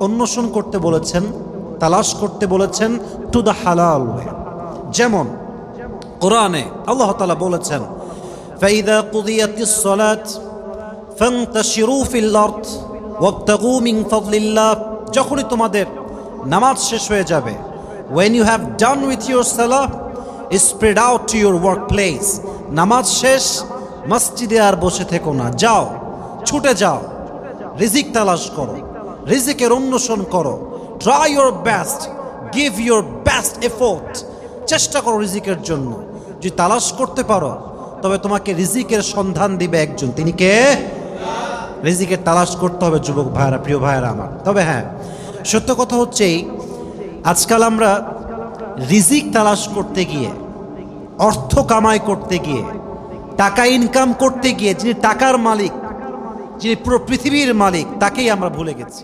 অন্বেষণ করতে বলেছেন তালাশ করতে বলেছেন টু দ্য হালাল ওয়ে যেমন কোরআনে আল্লাহ তালা বলেছেন فإذا قضيت الصلاة فانتشروا في الأرض وابتغوا من فضل الله যখনই তোমাদের নামাজ শেষ হয়ে যাবে when you have done with your salah spread out to your workplace নামাজ শেষ মসজিদে আর বসে থেকো না যাও ছুটে যাও রিজিক তালাশ করো রিজিকের অন্বেষণ করো। Try your best give your best effort চেষ্টা করো রিজিকের জন্য। যদি তালাশ করতে পারো, তবে তোমাকে রিজিকের সন্ধান দিবে একজন। তিনি কে? রিজিকের তালাশ করতে হবে, যুবক ভাইরা প্রিয় ভাইরা আমার। তবে হ্যাঁ সত্য কথা হচ্ছেই আজকাল আমরা রিজিক তালাশ করতে গিয়ে, অর্থ কামাই করতে গিয়ে, টাকা ইনকাম করতে গিয়ে, যিনি টাকার মালিক, যিনি পুরো পৃথিবীর মালিক, তাকেই আমরা ভুলে গেছি।